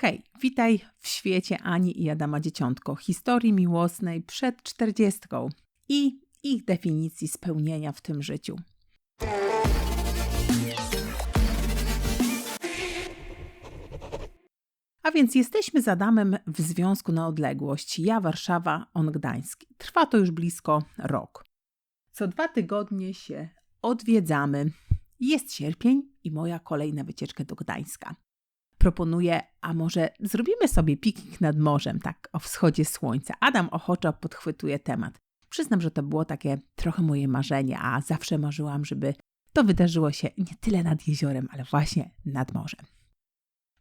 Hej, witaj w świecie Ani i Adama Dzieciątko, historii miłosnej przed czterdziestką i ich definicji spełnienia w tym życiu. A więc jesteśmy z Adamem w związku na odległość. Ja Warszawa, on Gdańsk. Trwa to już blisko rok. Co dwa tygodnie się odwiedzamy. Jest sierpień i moja kolejna wycieczka do Gdańska. Proponuję, a może zrobimy sobie piknik nad morzem, tak o wschodzie słońca. Adam ochoczo podchwytuje temat. Przyznam, że to było takie trochę moje marzenie, a zawsze marzyłam, żeby to wydarzyło się nie tyle nad jeziorem, ale właśnie nad morzem.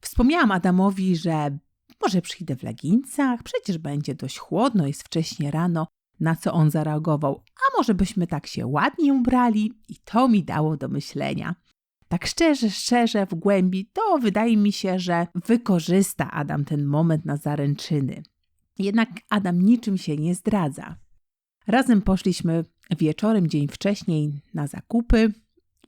Wspomniałam Adamowi, że może przyjdę w leginsach, przecież będzie dość chłodno, jest wcześnie rano, na co on zareagował, a może byśmy tak się ładnie ubrali i to mi dało do myślenia. Tak szczerze, szczerze, w głębi, to wydaje mi się, że wykorzysta Adam ten moment na zaręczyny. Jednak Adam niczym się nie zdradza. Razem poszliśmy wieczorem, dzień wcześniej, na zakupy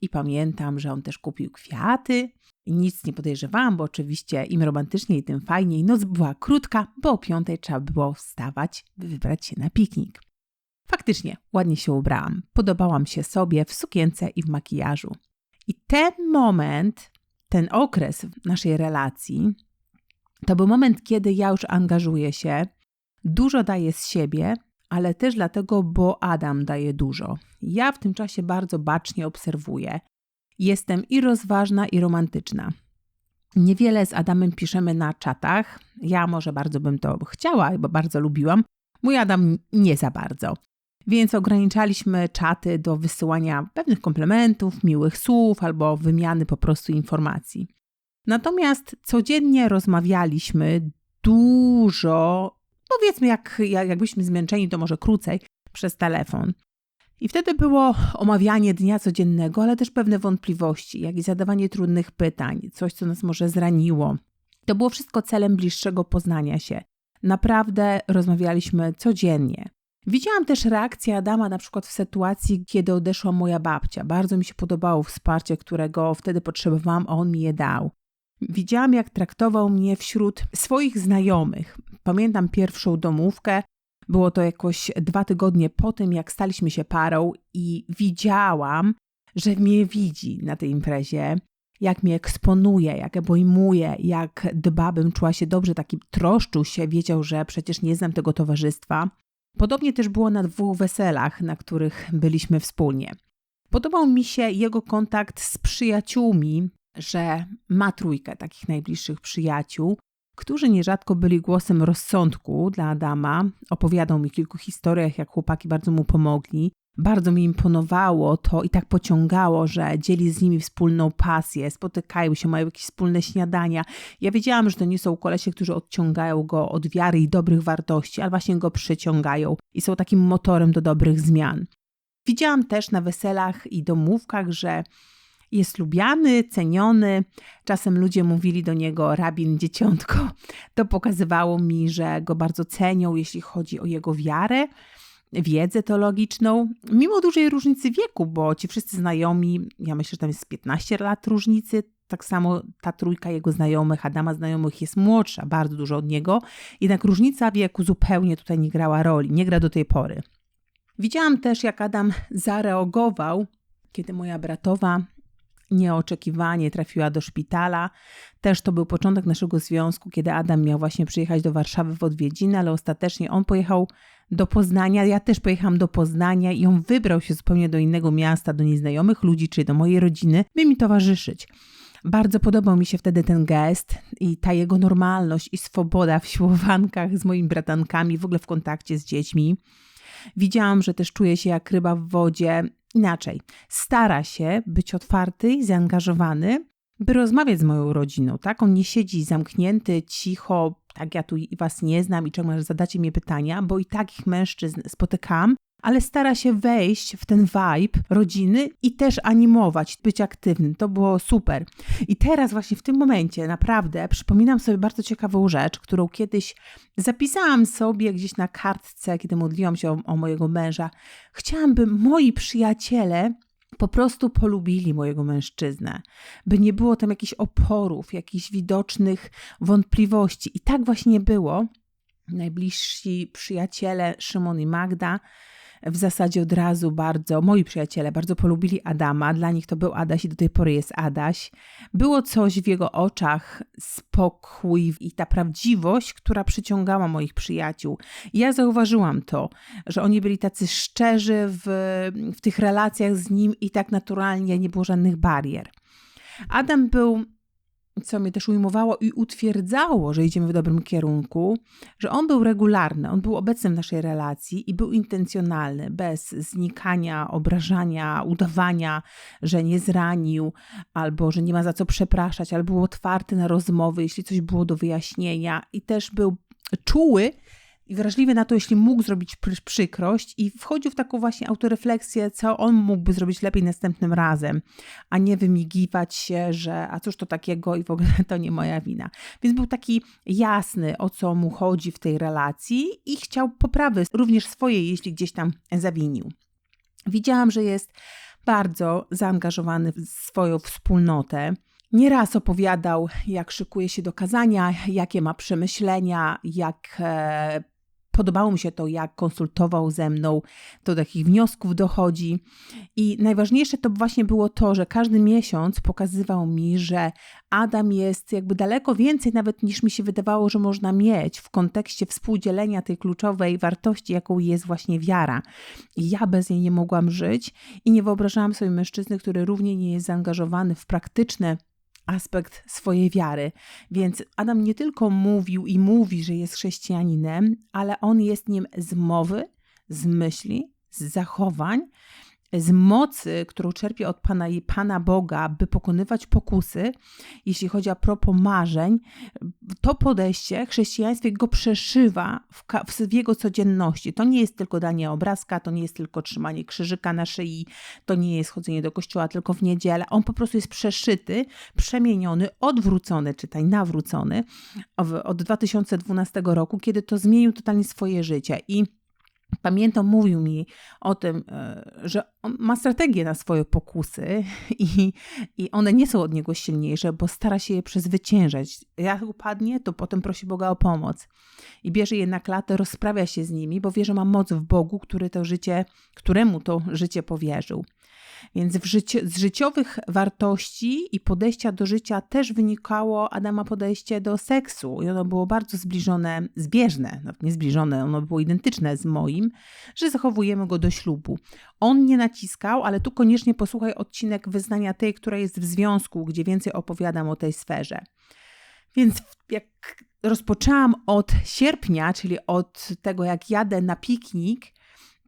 i pamiętam, że on też kupił kwiaty. Nic nie podejrzewałam, bo oczywiście im romantyczniej, tym fajniej. Noc była krótka, bo o piątej trzeba było wstawać, by wybrać się na piknik. Faktycznie, ładnie się ubrałam. Podobałam się sobie w sukience i w makijażu. I ten moment, ten okres w naszej relacji, to był moment, kiedy ja już angażuję się, dużo daję z siebie, ale też dlatego, bo Adam daje dużo. Ja w tym czasie bardzo bacznie obserwuję. Jestem i rozważna, i romantyczna. Niewiele z Adamem piszemy na czatach. Ja może bardzo bym to chciała, bo bardzo lubiłam. Mój Adam nie za bardzo. Więc ograniczaliśmy czaty do wysyłania pewnych komplementów, miłych słów albo wymiany po prostu informacji. Natomiast codziennie rozmawialiśmy dużo, powiedzmy, jak, jak, jakbyśmy zmęczeni, to może krócej, przez telefon. I wtedy było omawianie dnia codziennego, ale też pewne wątpliwości, jak i zadawanie trudnych pytań, coś, co nas może zraniło. To było wszystko celem bliższego poznania się. Naprawdę rozmawialiśmy codziennie. Widziałam też reakcję Adama na przykład w sytuacji, kiedy odeszła moja babcia. Bardzo mi się podobało wsparcie, którego wtedy potrzebowałam, a on mi je dał. Widziałam, jak traktował mnie wśród swoich znajomych. Pamiętam pierwszą domówkę, było to jakoś dwa tygodnie po tym, jak staliśmy się parą, i widziałam, że mnie widzi na tej imprezie, jak mnie eksponuje, jak obejmuje, jak dba, bym czuła się dobrze, taki troszczył się, wiedział, że przecież nie znam tego towarzystwa. Podobnie też było na dwóch weselach, na których byliśmy wspólnie. Podobał mi się jego kontakt z przyjaciółmi, że ma trójkę takich najbliższych przyjaciół, którzy nierzadko byli głosem rozsądku dla Adama. Opowiadał mi kilku historiach, jak chłopaki bardzo mu pomogli. Bardzo mi imponowało to i tak pociągało, że dzieli z nimi wspólną pasję, spotykają się, mają jakieś wspólne śniadania. Ja wiedziałam, że to nie są kolesie, którzy odciągają go od wiary i dobrych wartości, ale właśnie go przyciągają i są takim motorem do dobrych zmian. Widziałam też na weselach i domówkach, że jest lubiany, ceniony. Czasem ludzie mówili do niego rabin dzieciątko. To pokazywało mi, że go bardzo cenią, jeśli chodzi o jego wiarę wiedzę teologiczną, mimo dużej różnicy wieku, bo ci wszyscy znajomi, ja myślę, że tam jest 15 lat różnicy, tak samo ta trójka jego znajomych, Adama znajomych jest młodsza, bardzo dużo od niego, jednak różnica wieku zupełnie tutaj nie grała roli, nie gra do tej pory. Widziałam też, jak Adam zareagował, kiedy moja bratowa nieoczekiwanie trafiła do szpitala. Też to był początek naszego związku, kiedy Adam miał właśnie przyjechać do Warszawy w odwiedziny, ale ostatecznie on pojechał do Poznania. Ja też pojechałam do Poznania i on wybrał się zupełnie do innego miasta, do nieznajomych ludzi, czy do mojej rodziny, by mi towarzyszyć. Bardzo podobał mi się wtedy ten gest i ta jego normalność i swoboda w siłowankach z moimi bratankami, w ogóle w kontakcie z dziećmi. Widziałam, że też czuje się jak ryba w wodzie. Inaczej, stara się być otwarty i zaangażowany, by rozmawiać z moją rodziną, tak? On nie siedzi zamknięty, cicho, tak, ja tu was nie znam i czemu zadacie mi pytania, bo i takich mężczyzn spotykam, ale stara się wejść w ten vibe rodziny i też animować, być aktywnym. To było super. I teraz właśnie w tym momencie naprawdę przypominam sobie bardzo ciekawą rzecz, którą kiedyś zapisałam sobie gdzieś na kartce, kiedy modliłam się o, o mojego męża. Chciałam, by moi przyjaciele po prostu polubili mojego mężczyznę, by nie było tam jakichś oporów, jakichś widocznych wątpliwości. I tak właśnie było. Najbliżsi przyjaciele Szymon i Magda w zasadzie od razu bardzo, moi przyjaciele bardzo polubili Adama, dla nich to był Adaś i do tej pory jest Adaś. Było coś w jego oczach, spokój i ta prawdziwość, która przyciągała moich przyjaciół. I ja zauważyłam to, że oni byli tacy szczerzy w, w tych relacjach z nim i tak naturalnie nie było żadnych barier. Adam był co mnie też ujmowało i utwierdzało, że idziemy w dobrym kierunku, że on był regularny, on był obecny w naszej relacji i był intencjonalny, bez znikania, obrażania, udawania, że nie zranił, albo że nie ma za co przepraszać, albo był otwarty na rozmowy, jeśli coś było do wyjaśnienia, i też był czuły i wrażliwy na to, jeśli mógł zrobić przykrość i wchodził w taką właśnie autorefleksję, co on mógłby zrobić lepiej następnym razem, a nie wymigiwać się, że a cóż to takiego i w ogóle to nie moja wina. Więc był taki jasny, o co mu chodzi w tej relacji i chciał poprawy również swojej, jeśli gdzieś tam zawinił. Widziałam, że jest bardzo zaangażowany w swoją wspólnotę. Nieraz opowiadał, jak szykuje się do kazania, jakie ma przemyślenia, jak e, Podobało mi się to, jak konsultował ze mną, do takich wniosków dochodzi. I najważniejsze to właśnie było to, że każdy miesiąc pokazywał mi, że Adam jest jakby daleko więcej nawet niż mi się wydawało, że można mieć w kontekście współdzielenia tej kluczowej wartości, jaką jest właśnie wiara. I ja bez niej nie mogłam żyć i nie wyobrażałam sobie mężczyzny, który równie nie jest zaangażowany w praktyczne aspekt swojej wiary. Więc Adam nie tylko mówił i mówi, że jest chrześcijaninem, ale on jest nim z mowy, z myśli, z zachowań z mocy, którą czerpie od Pana i Pana Boga, by pokonywać pokusy, jeśli chodzi o propos marzeń, to podejście chrześcijaństwie go przeszywa w, w, jego codzienności. To nie jest tylko danie obrazka, to nie jest tylko trzymanie krzyżyka na szyi, to nie jest chodzenie do kościoła tylko w niedzielę. On po prostu jest przeszyty, przemieniony, odwrócony, czytaj, nawrócony od 2012 roku, kiedy to zmienił totalnie swoje życie. I Pamiętam, mówił mi o tym, e, że ma strategię na swoje pokusy i, i one nie są od niego silniejsze, bo stara się je przezwyciężać. Jak upadnie, to potem prosi Boga o pomoc i bierze je na klatę, rozprawia się z nimi, bo wie, że ma moc w Bogu, który to życie, któremu to życie powierzył. Więc życie, z życiowych wartości i podejścia do życia też wynikało Adama podejście do seksu. I ono było bardzo zbliżone, zbieżne, nawet nie zbliżone, ono było identyczne z moim, że zachowujemy go do ślubu. On nie naciskał, ale tu koniecznie posłuchaj odcinek wyznania tej, która jest w związku, gdzie więcej opowiadam o tej sferze. Więc jak rozpoczęłam od sierpnia, czyli od tego, jak jadę na piknik,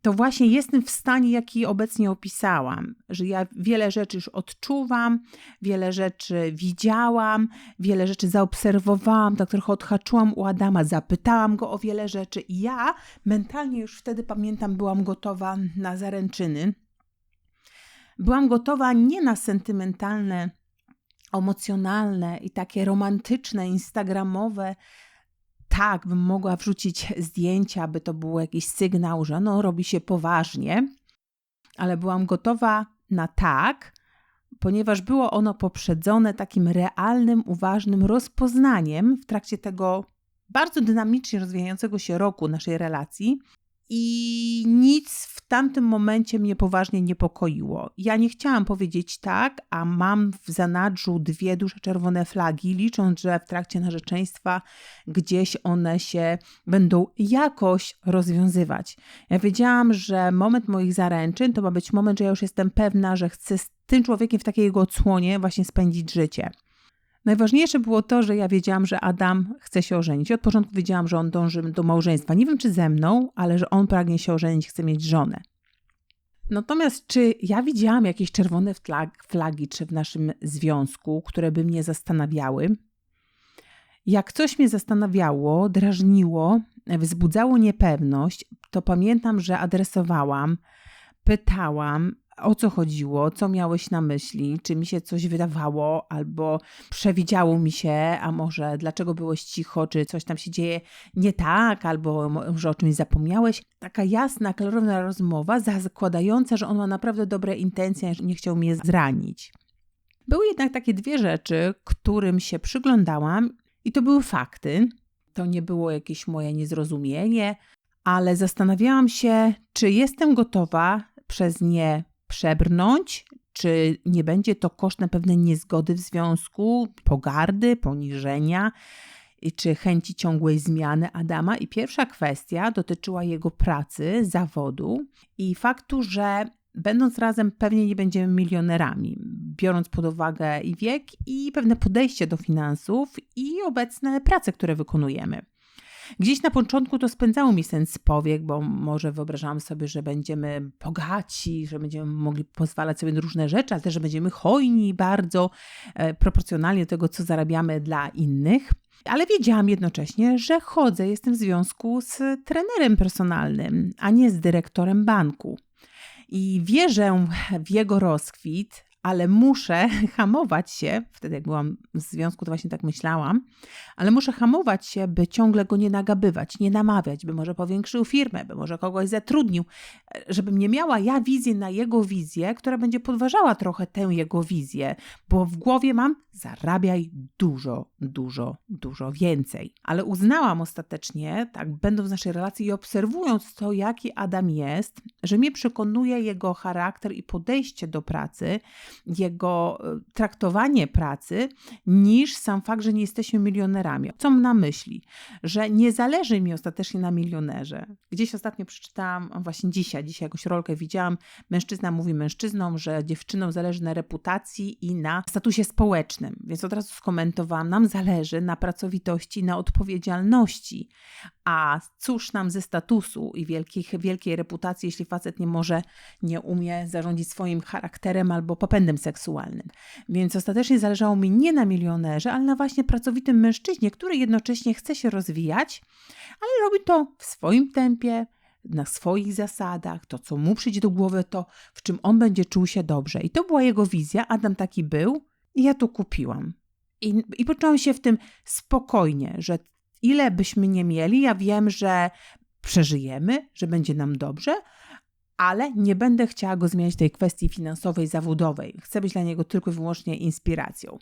to właśnie jestem w stanie, jaki obecnie opisałam, że ja wiele rzeczy już odczuwam, wiele rzeczy widziałam, wiele rzeczy zaobserwowałam, tak trochę odhaczyłam u Adama, zapytałam go o wiele rzeczy i ja mentalnie już wtedy pamiętam, byłam gotowa na zaręczyny. Byłam gotowa nie na sentymentalne, emocjonalne i takie romantyczne, instagramowe tak, bym mogła wrzucić zdjęcia, by to był jakiś sygnał, że no robi się poważnie, ale byłam gotowa na tak, ponieważ było ono poprzedzone takim realnym, uważnym rozpoznaniem w trakcie tego bardzo dynamicznie rozwijającego się roku naszej relacji, i nic w tamtym momencie mnie poważnie niepokoiło. Ja nie chciałam powiedzieć tak, a mam w zanadrzu dwie duże czerwone flagi, licząc, że w trakcie narzeczeństwa gdzieś one się będą jakoś rozwiązywać. Ja wiedziałam, że moment moich zaręczyn to ma być moment, że ja już jestem pewna, że chcę z tym człowiekiem w takiej jego odsłonie właśnie spędzić życie. Najważniejsze było to, że ja wiedziałam, że Adam chce się ożenić. Od początku wiedziałam, że on dąży do małżeństwa. Nie wiem, czy ze mną, ale że on pragnie się ożenić, chce mieć żonę. Natomiast czy ja widziałam jakieś czerwone flag, flagi, czy w naszym związku, które by mnie zastanawiały? Jak coś mnie zastanawiało, drażniło, wzbudzało niepewność, to pamiętam, że adresowałam, pytałam, o co chodziło, co miałeś na myśli, czy mi się coś wydawało, albo przewidziało mi się, a może dlaczego byłeś cicho, czy coś tam się dzieje nie tak, albo może o czymś zapomniałeś. Taka jasna, klarowna rozmowa, zakładająca, że on ma naprawdę dobre intencje, że nie chciał mnie zranić. Były jednak takie dwie rzeczy, którym się przyglądałam, i to były fakty. To nie było jakieś moje niezrozumienie, ale zastanawiałam się, czy jestem gotowa przez nie przebrnąć, czy nie będzie to kosztem pewnej niezgody w związku, pogardy, poniżenia, czy chęci ciągłej zmiany Adama. I pierwsza kwestia dotyczyła jego pracy, zawodu i faktu, że będąc razem pewnie nie będziemy milionerami, biorąc pod uwagę i wiek, i pewne podejście do finansów, i obecne prace, które wykonujemy. Gdzieś na początku to spędzało mi sens powiek, bo może wyobrażałam sobie, że będziemy bogaci, że będziemy mogli pozwalać sobie na różne rzeczy, ale też, że będziemy hojni bardzo e, proporcjonalnie do tego, co zarabiamy dla innych. Ale wiedziałam jednocześnie, że chodzę, jestem w związku z trenerem personalnym, a nie z dyrektorem banku. I wierzę w jego rozkwit, ale muszę hamować się, wtedy jak byłam w związku, to właśnie tak myślałam, ale muszę hamować się, by ciągle go nie nagabywać, nie namawiać, by może powiększył firmę, by może kogoś zatrudnił, żebym nie miała ja wizję na jego wizję, która będzie podważała trochę tę jego wizję, bo w głowie mam zarabiaj dużo, dużo, dużo więcej. Ale uznałam ostatecznie, tak będąc w naszej relacji i obserwując to, jaki Adam jest, że mnie przekonuje jego charakter i podejście do pracy, jego e, traktowanie pracy, niż sam fakt, że nie jesteśmy milionerami. Co mam na myśli? Że nie zależy mi ostatecznie na milionerze. Gdzieś ostatnio przeczytałam, właśnie dzisiaj, dzisiaj jakąś rolkę widziałam, mężczyzna mówi mężczyznom, że dziewczynom zależy na reputacji i na statusie społecznym. Więc od razu skomentowałam, nam zależy na pracowitości, na odpowiedzialności. A cóż nam ze statusu i wielkich, wielkiej reputacji, jeśli facet nie może, nie umie zarządzić swoim charakterem albo popędem seksualnym. Więc ostatecznie zależało mi nie na milionerze, ale na właśnie pracowitym mężczyźnie, który jednocześnie chce się rozwijać, ale robi to w swoim tempie, na swoich zasadach, to co mu przyjdzie do głowy, to w czym on będzie czuł się dobrze. I to była jego wizja, Adam taki był i ja to kupiłam. I, i poczułam się w tym spokojnie, że ile byśmy nie mieli, ja wiem, że przeżyjemy, że będzie nam dobrze, ale nie będę chciała go zmieniać tej kwestii finansowej, zawodowej. Chcę być dla niego tylko i wyłącznie inspiracją.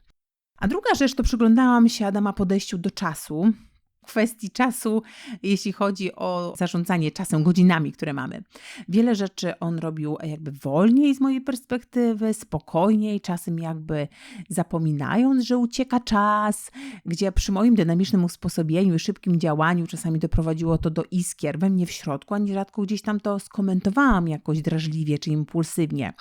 A druga rzecz to przyglądałam się Adama podejściu do czasu, kwestii czasu, jeśli chodzi o zarządzanie czasem, godzinami, które mamy. Wiele rzeczy on robił jakby wolniej z mojej perspektywy, spokojniej, czasem jakby zapominając, że ucieka czas, gdzie przy moim dynamicznym usposobieniu i szybkim działaniu czasami doprowadziło to do iskier we mnie w środku, a nierzadko gdzieś tam to skomentowałam jakoś drażliwie czy impulsywnie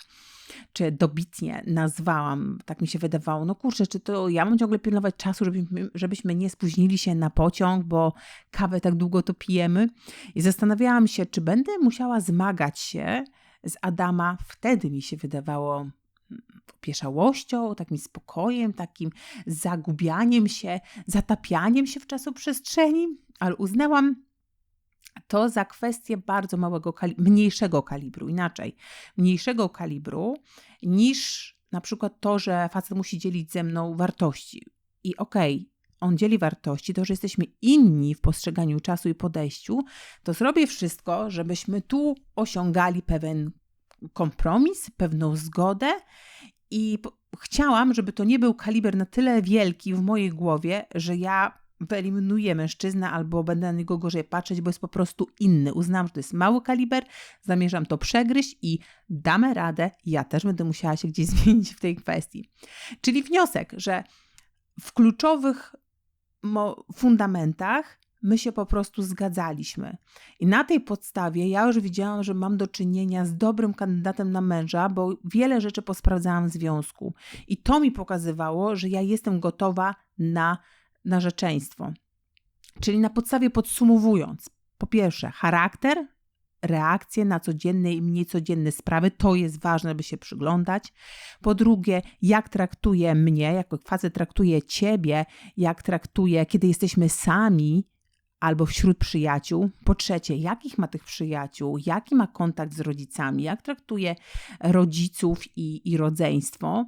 czy dobitnie nazwałam, tak mi się wydawało, no kurczę, czy to ja mam ciągle pilnować czasu, żebyśmy, żebyśmy nie spóźnili się na pociąg, bo kawę tak długo to pijemy. I zastanawiałam się, czy będę musiała zmagać się z Adama. Wtedy mi się wydawało mm, opieszałością, takim spokojem, takim zagubianiem się, zatapianiem się w czasoprzestrzeni, ale uznałam, to za kwestię bardzo małego, mniejszego kalibru, inaczej, mniejszego kalibru niż na przykład to, że facet musi dzielić ze mną wartości. I okej, okay, on dzieli wartości, to, że jesteśmy inni w postrzeganiu czasu i podejściu, to zrobię wszystko, żebyśmy tu osiągali pewien kompromis, pewną zgodę i chciałam, żeby to nie był kaliber na tyle wielki w mojej głowie, że ja wyeliminuję mężczyznę albo będę na niego gorzej patrzeć, bo jest po prostu inny. Uznam, że to jest mały kaliber, zamierzam to przegryźć i damy radę. Ja też będę musiała się gdzieś zmienić w tej kwestii. Czyli wniosek, że w kluczowych fundamentach my się po prostu zgadzaliśmy. I na tej podstawie ja już widziałam, że mam do czynienia z dobrym kandydatem na męża, bo wiele rzeczy posprawdzałam w związku. I to mi pokazywało, że ja jestem gotowa na narzeczeństwo. Czyli na podstawie podsumowując, po pierwsze, charakter, reakcje na codzienne i mniej codzienne sprawy, to jest ważne, by się przyglądać. Po drugie, jak traktuje mnie, jak facet traktuje ciebie, jak traktuje, kiedy jesteśmy sami, albo wśród przyjaciół. Po trzecie, jakich ma tych przyjaciół, jaki ma kontakt z rodzicami, jak traktuje rodziców i, i rodzeństwo.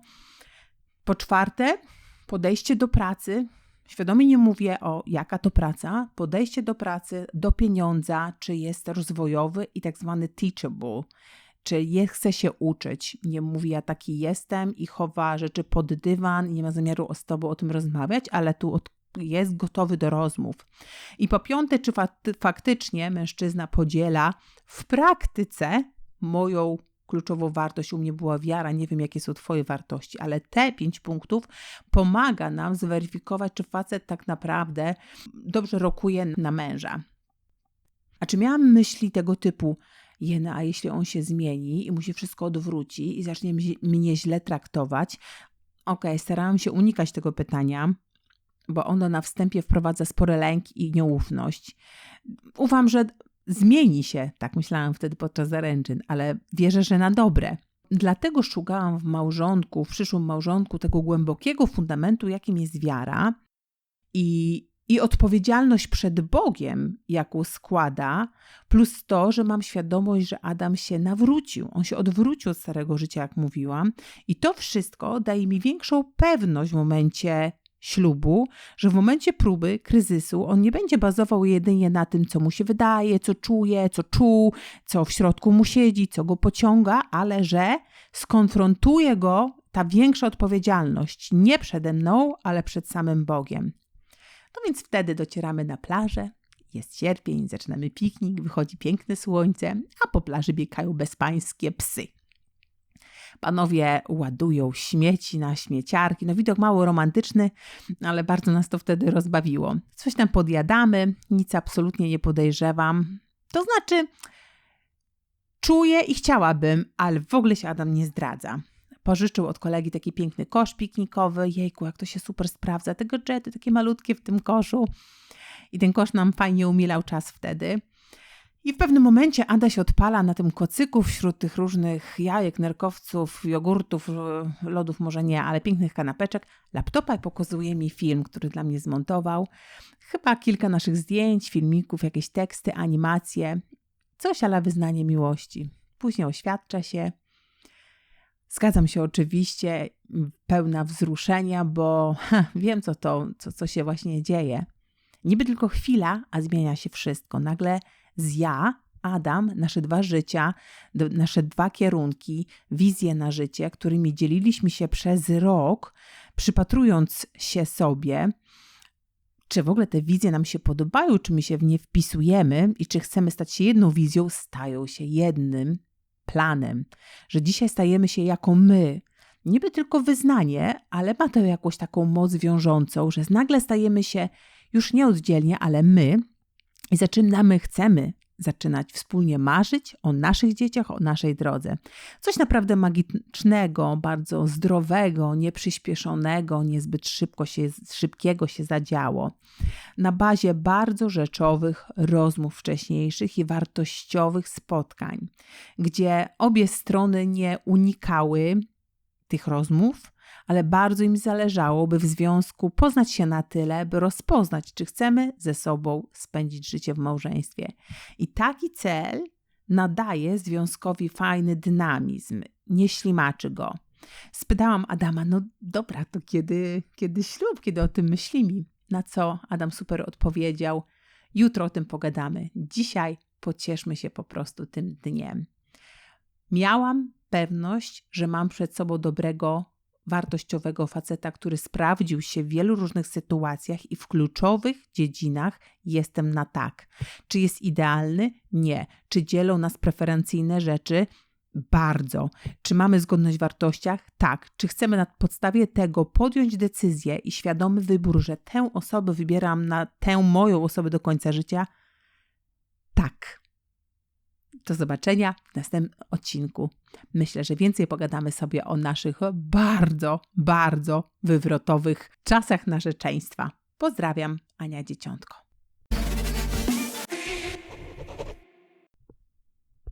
Po czwarte, podejście do pracy. Świadomie nie mówię o jaka to praca, podejście do pracy, do pieniądza, czy jest rozwojowy i tak zwany teachable, czy je, chce się uczyć. Nie mówi ja taki jestem i chowa rzeczy pod dywan nie ma zamiaru z tobą o tym rozmawiać, ale tu od, jest gotowy do rozmów. I po piąte, czy faktycznie mężczyzna podziela w praktyce moją kluczową wartość u mnie była wiara, nie wiem jakie są Twoje wartości, ale te pięć punktów pomaga nam zweryfikować, czy facet tak naprawdę dobrze rokuje na męża. A czy miałam myśli tego typu, jena, a jeśli on się zmieni i mu się wszystko odwróci i zacznie mnie źle traktować? Okej, okay, starałam się unikać tego pytania, bo ono na wstępie wprowadza spory lęk i nieufność. Ufam, że zmieni się, tak myślałam wtedy podczas zaręczyn, ale wierzę, że na dobre. Dlatego szukałam w małżonku, w przyszłym małżonku tego głębokiego fundamentu, jakim jest wiara i, i odpowiedzialność przed Bogiem, jaką składa, plus to, że mam świadomość, że Adam się nawrócił. On się odwrócił od starego życia, jak mówiłam, i to wszystko daje mi większą pewność w momencie ślubu, że w momencie próby, kryzysu, on nie będzie bazował jedynie na tym, co mu się wydaje, co czuje, co czuł, co w środku mu siedzi, co go pociąga, ale że skonfrontuje go ta większa odpowiedzialność nie przede mną, ale przed samym Bogiem. No więc wtedy docieramy na plażę, jest sierpień, zaczynamy piknik, wychodzi piękne słońce, a po plaży biegają bezpańskie psy. Panowie ładują śmieci na śmieciarki. No widok mało romantyczny, ale bardzo nas to wtedy rozbawiło. Coś tam podjadamy, nic absolutnie nie podejrzewam. To znaczy, czuję i chciałabym, ale w ogóle się Adam nie zdradza. Pożyczył od kolegi taki piękny kosz piknikowy. Jejku, jak to się super sprawdza. Te gadżety takie malutkie w tym koszu. I ten kosz nam fajnie umilał czas wtedy. I w pewnym momencie Ada się odpala na tym kocyku wśród tych różnych jajek, nerkowców, jogurtów, e, lodów może nie, ale pięknych kanapeczek, laptopa i pokazuje mi film, który dla mnie zmontował. Chyba kilka naszych zdjęć, filmików, jakieś teksty, animacje, coś ale wyznanie miłości. Później oświadcza się. Zgadzam się oczywiście, pełna wzruszenia, bo ha, wiem, co to, co, co się właśnie dzieje. Niby tylko chwila, a zmienia się wszystko. Nagle z ja, Adam, nasze dwa życia, nasze dwa kierunki, wizje na życie, którymi dzieliliśmy się przez rok, przypatrując się sobie, czy w ogóle te wizje nam się podobają, czy my się w nie wpisujemy i czy chcemy stać się jedną wizją, stają się jednym planem, że dzisiaj stajemy się jako my. Niby tylko wyznanie, ale ma to jakąś taką moc wiążącą, że nagle stajemy się już nieoddzielnie, ale my, i zaczynamy, chcemy zaczynać wspólnie marzyć o naszych dzieciach, o naszej drodze. Coś naprawdę magicznego, bardzo zdrowego, nieprzyspieszonego, niezbyt szybko się, szybkiego się zadziało. Na bazie bardzo rzeczowych rozmów wcześniejszych i wartościowych spotkań, gdzie obie strony nie unikały tych rozmów, ale bardzo im zależało, by w związku poznać się na tyle, by rozpoznać, czy chcemy ze sobą spędzić życie w małżeństwie. I taki cel nadaje związkowi fajny dynamizm, nie ślimaczy go. Spytałam Adama, no dobra, to kiedy, kiedy ślub, kiedy o tym myślimy? Na co Adam super odpowiedział, jutro o tym pogadamy. Dzisiaj pocieszmy się po prostu tym dniem. Miałam pewność, że mam przed sobą dobrego wartościowego faceta, który sprawdził się w wielu różnych sytuacjach i w kluczowych dziedzinach jestem na tak. Czy jest idealny? Nie. Czy dzielą nas preferencyjne rzeczy? Bardzo. Czy mamy zgodność w wartościach? Tak. Czy chcemy na podstawie tego podjąć decyzję i świadomy wybór, że tę osobę wybieram na tę moją osobę do końca życia? Tak. Do zobaczenia w następnym odcinku. Myślę, że więcej pogadamy sobie o naszych bardzo, bardzo wywrotowych czasach narzeczeństwa. Pozdrawiam, Ania Dzieciątko.